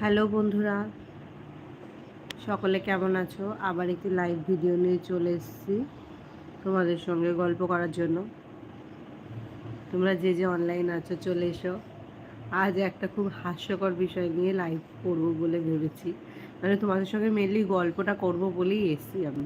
Hello বন্ধুরা, সকলে কেমন আছো? আবার একটি লাইভ ভিডিও নিয়ে চলে এসেছি তোমাদের সঙ্গে গল্প করার জন্য। তোমরা যে যে অনলাইন আছো, চলে এসো। আজ একটা খুব হাস্যকর বিষয় নিয়ে লাইভ করব বলে ভেবেছি। মানে তোমাদের সঙ্গে মেনলি গল্পটা করব বলেই এসেছি আমি।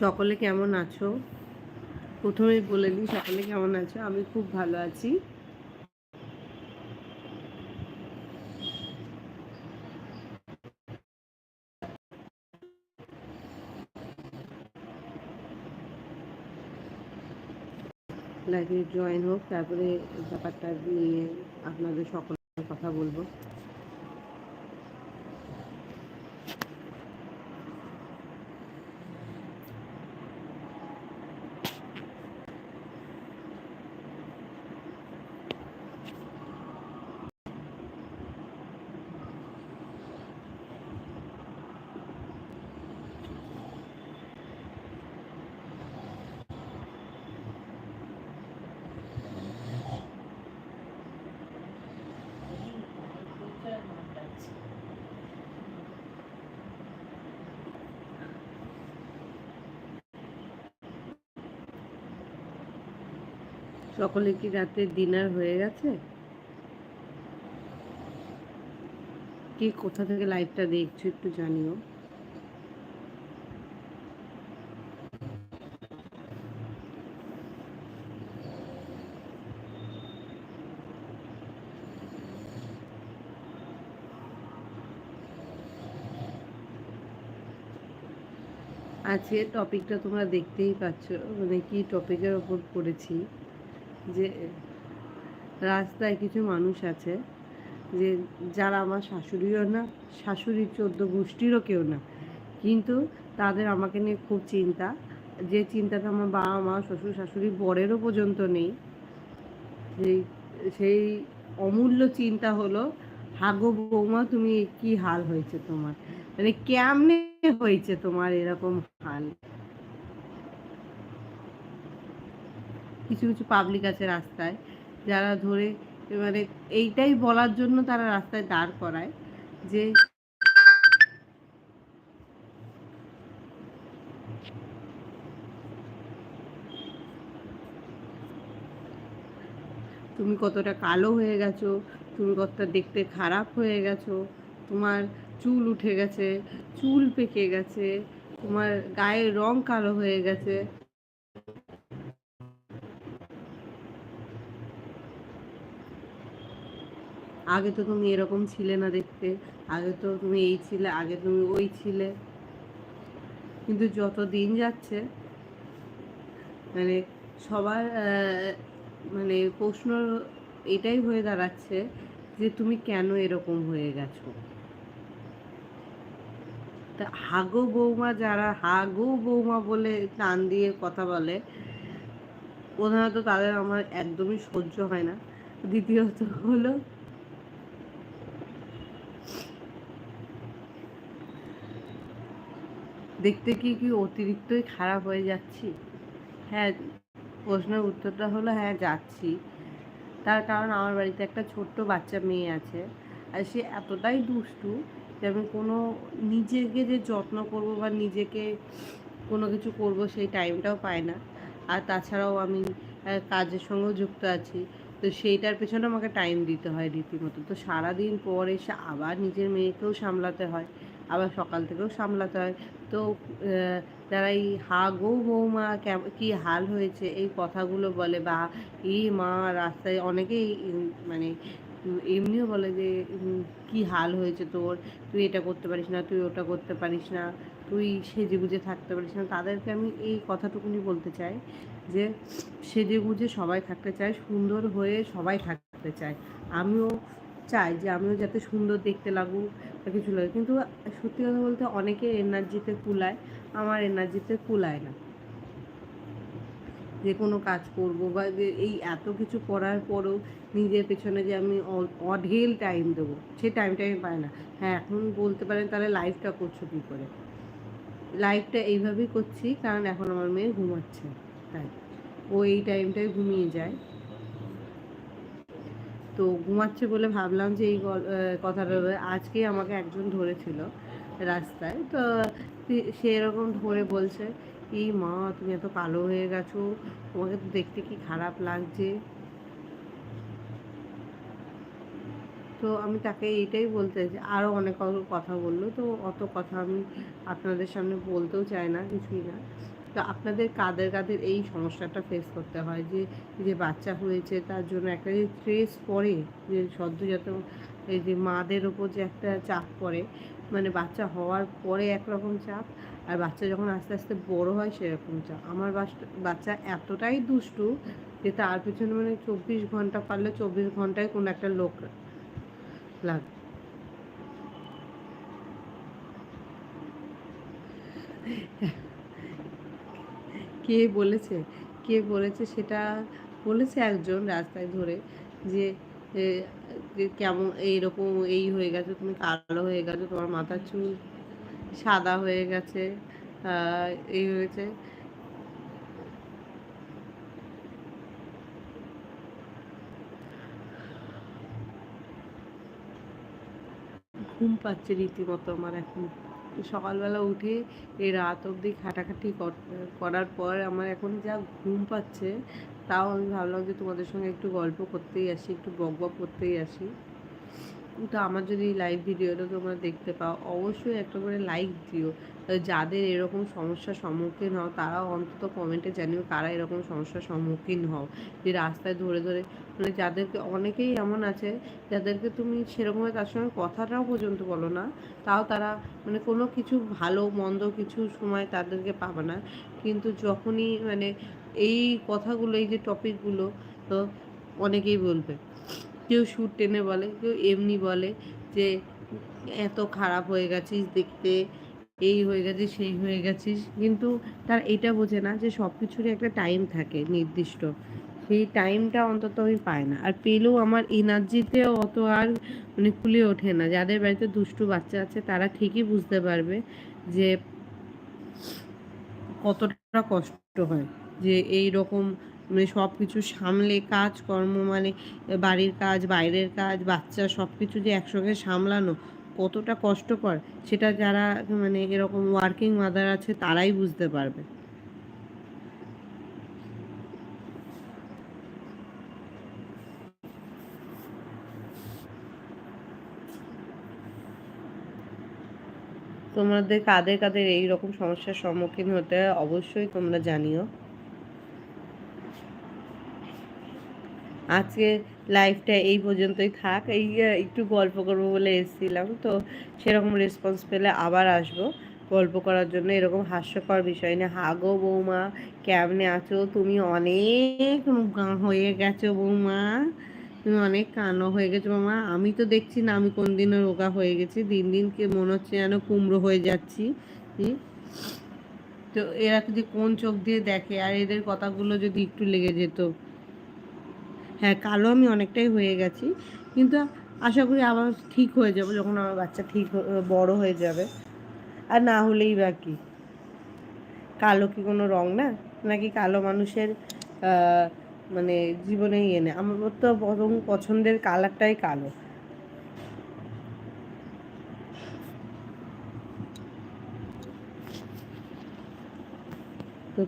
সকলে কেমন আছো? প্রথমেই বলে দিই, সকলে কেমন আছো? আমি খুব ভালো আছি। লাইভে জয়েন হোক, তারপরে ব্যাপারটা নিয়ে আপনাদের সকলের কথা বলব। সকলে কি রাতের ডিনার হয়ে গেছে? কি কোথা থেকে লাইভটা দেখছ একটু জানিও। আজকে টপিকটা তোমরা দেখতেই পাচ্ছ মানে কি টপিকের ওপর পড়েছি। যে রাস্তায় কিছু মানুষ আছে, যে যারা আমার শাশুড়িও না, শাশুড়ির চোদ্দ গোষ্ঠীরও কেউ না। কিন্তু তাদের আমাকে নিয়ে খুব চিন্তা, যে চিন্তাটা আমার বাবা মা, শ্বশুর শাশুড়ি বরেরও পর্যন্ত নেই। সেই সেই অমূল্য চিন্তা হলো, হাগো বৌমা, তুমি কি হাল হয়েছে তোমার? মানে কেমনে হয়েছে তোমার এরকম হাল? কিছু কিছু পাবলিক আছে রাস্তায়, যারা ধরে মানে এইটাই বলার জন্য তারা রাস্তায় দাঁড় করায় যে তুমি কতটা কালো হয়ে গেছো, তুমি কতটা দেখতে খারাপ হয়ে গেছো, তোমার চুল উঠে গেছে, চুল পেকে গেছে, তোমার গায়ের রং কালো হয়ে গেছে। আগে তো তুমি এরকম ছিলে না দেখতে। আগে তো তুমি এই ছিলে, আগে তুমি ওই ছিলে। কিন্তু যত দিন যাচ্ছে মানে সবার মানে প্রশ্ন এটাই হয়ে দাঁড়াচ্ছে যে তুমি কেন এরকম হয়ে গেছো? তা হাগো বৌমা যারা, হাগো বৌমা বলে টান দিয়ে কথা বলে প্রধানত তাদের আমার একদমই সহ্য হয় না। দ্বিতীয়ত হলো দেখতে কি কি অতিরিক্তই খারাপ হয়ে যাচ্ছি? হ্যাঁ প্রশ্নের উত্তরটা হলো হ্যাঁ যাচ্ছি। তার কারণ আমার বাড়িতে একটা ছোট্ট বাচ্চা মেয়ে আছে আর সে এতটাই দুষ্টু যে আমি কোনো নিজেকে যে যত্ন করব বা নিজেকে কোনো কিছু করব সেই টাইমটাও পাই না। আর তাছাড়াও আমি কাজের সঙ্গেও যুক্ত আছি। তো সেইটার পেছনে আমাকে টাইম দিতে হয় রীতিমতো। তো সারাদিন পর এসে আবার নিজের মেয়েকেও সামলাতে হয়। আবার সকাল থেকেও সামলাতে হয়। তো যারা এই হা গো বৌমা কি হাল হয়েছে, এই কথাগুলো বলে বা এই মা রাস্তায় অনেকেই মানে এমনিও বলে যে কি হাল হয়েছে তোর? তুই এটা করতে পারিস না, তুই ওটা করতে পারিস না, তুই সেজে গুজে থাকতে পারিস না। তাদেরকে আমি এই কথাটুকুনি বলতে চাই যে সেজে গুজে সবাই থাকতে চায়, সুন্দর হয়ে সবাই থাকতে চায়। আমিও চাই যে, আমিও যাতে সুন্দর দেখতে লাগুক বা কিছু লাগে। কিন্তু সত্যি কথা বলতে অনেকে এনার্জিতে কুলায়, আমার এনার্জিতে কুলায় না। যে কোনো কাজ করব বা এই এত কিছু করার পরেও নিজের পেছনে যে আমি অঢেল টাইম দেবো, সে টাইমটা আমি পাই না। হ্যাঁ এখন বলতে পারেন তাহলে লাইফটা করছ কী করে? লাইফটা এইভাবেই করছি, কারণ এখন আমার মেয়ে ঘুমাচ্ছে। তাই। ও এই টাইমটায় ঘুমিয়ে যায়। তো ঘুমাচ্ছে বলে ভাবলাম যে এই কথাটা আজকে আমাকে একজন ধরেছিল রাস্তায়, তো সে- এরকম ধরে বলছে এই মা, তুমি এত কালো হয়ে গেছো, তোমাকে তো দেখতে কি খারাপ লাগছে? তো আমি তাকে এইটাই বলতে চাইছি আরও অনেক কথা বলল, তো অত কথা আমি আপনাদের সামনে বলতেও চাই না, কিছুই না। তো আপনাদের কাদের কাদের এই সমস্যাটা ফেস করতে হয়? যে যে বাচ্চা হয়েছে, তার জন্য একটা যে স্ট্রেস পড়ে, যে সদ্যজাত এই যে মাদের ওপর যে একটা চাপ পড়ে মানে বাচ্চা হওয়ার পরে একরকম চাপ, আর বাচ্চা যখন আস্তে আস্তে বড় হয় সেরকম চাপ। আমার বাচ্চা এতটাই দুষ্টু যে তার পিছনে মানে চব্বিশ ঘণ্টা পারলে চব্বিশ ঘন্টায় কোনো একটা লোক লাগ কে বলেছে? কে বলেছে? সেটা বলেছে একজন রাস্তায় ধরে যে কেমন এইরকম এই হয়ে গেছে, তুমি কালো হয়ে গেছো, তোমার মাথার চুল সাদা হয়ে গেছে এই হয়েছে। ঘুম পাচ্ছে রীতিমতো আমার এখন। সকালবেলা উঠে এই রাত অবধি খাটাখাটি কর- করার পর আমার এখন যা ঘুম পাচ্ছে, তাও আমি ভাবলাম যে তোমাদের সঙ্গে একটু গল্প করতেই আসি, একটু বক বক করতেই আসি। তো আমার যদি লাইভ ভিডিওটা তোমরা দেখতে পাও, অবশ্যই একটা করে লাইক দিও। যাদের এরকম সমস্যার সম্মুখীন হও, তারাও অন্তত কমেন্টে জানিও কারা এরকম সমস্যার সম্মুখীন হও। যে রাস্তায় ধরে ধরে মানে যাদেরকে, অনেকেই এমন আছে, যাদেরকে তুমি সেরকম তার সঙ্গে কথাটাও পর্যন্ত বলো না, তাও তারা মানে কোনো কিছু ভালো, মন্দ কিছু সময় তাদেরকে পাবে না। কিন্তু যখনই মানে এই কথাগুলো, এই যে টপিকগুলো তো অনেকেই বলবে। কেউ সুর টেনে বলে, কেউ এমনি বলে যে, এত খারাপ হয়ে গেছিস দেখতে, এই হয়ে গেছিস, সেই হয়ে গেছিস। কিন্তু তার এটা বোঝে না যে সব কিছুরই একটা টাইম থাকে নির্দিষ্ট। সেই টাইমটা অন্তত আমি পাই না। আর পেলেও আমার এনার্জিতে অত আর মানে খুলে ওঠে না। যাদের বাড়িতে দুষ্টু বাচ্চা আছে, তারা ঠিকই বুঝতে পারবে যে কতটা কষ্ট হয় যে এই রকম মানে সব কিছু সামলে, কাজকর্ম মানে বাড়ির কাজ, বাইরের কাজ, বাচ্চা সব কিছু যে একসঙ্গে সামলানো কতটা কষ্টকর, সেটা যারা মানে এরকম ওয়ার্কিং মাদার আছে তারাই বুঝতে পারবে। তোমাদের কাদের কাদের এই রকম সমস্যার সম্মুখীন হতে অবশ্যই তোমরা জানিও। আজকে লাইফটা এই পর্যন্তই থাক। এই, একটু গল্প করব বলে এসেছিলাম। তো সেরকম রেসপন্স পেলে আবার আসব। গল্প করার জন্য এরকম হাস্যকর বিষয় নিয়ে হাগো বৌমা, কেমনে আছো? তুমি অনেক হয়ে গেছো বৌমা। তুমি অনেক কানো হয়ে গেছো বৌমা। আমি তো দেখছি না আমি কোন দিনও রোগা হয়ে গেছি। দিন দিন কে মনে হচ্ছে যেন কুমড়ো হয়ে যাচ্ছি। তো এরা যদি কোন চোখ দিয়ে দেখে আর এদের কথাগুলো যদি একটু লেগে যেত। হ্যাঁ কালো আমি অনেকটাই হয়ে গেছি। কিন্তু আশা করি আবার ঠিক হয়ে যাব যখন আমার বাচ্চা ঠিক বড় হয়ে যাবে। আর না হলেই বা কি? কালো কি কোনো রং না? নাকি কালো মানুষের মানে জীবনেই এনে? আমার তো প্রথম পছন্দের কালারটাই কালো।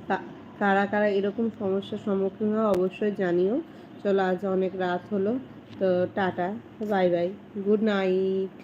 তা- কারা কারা এরকম সমস্যার সম্মুখীন হয় অবশ্যই জানিও। চলো আজ অনেক রাত হলো। তো tata bye bye good night.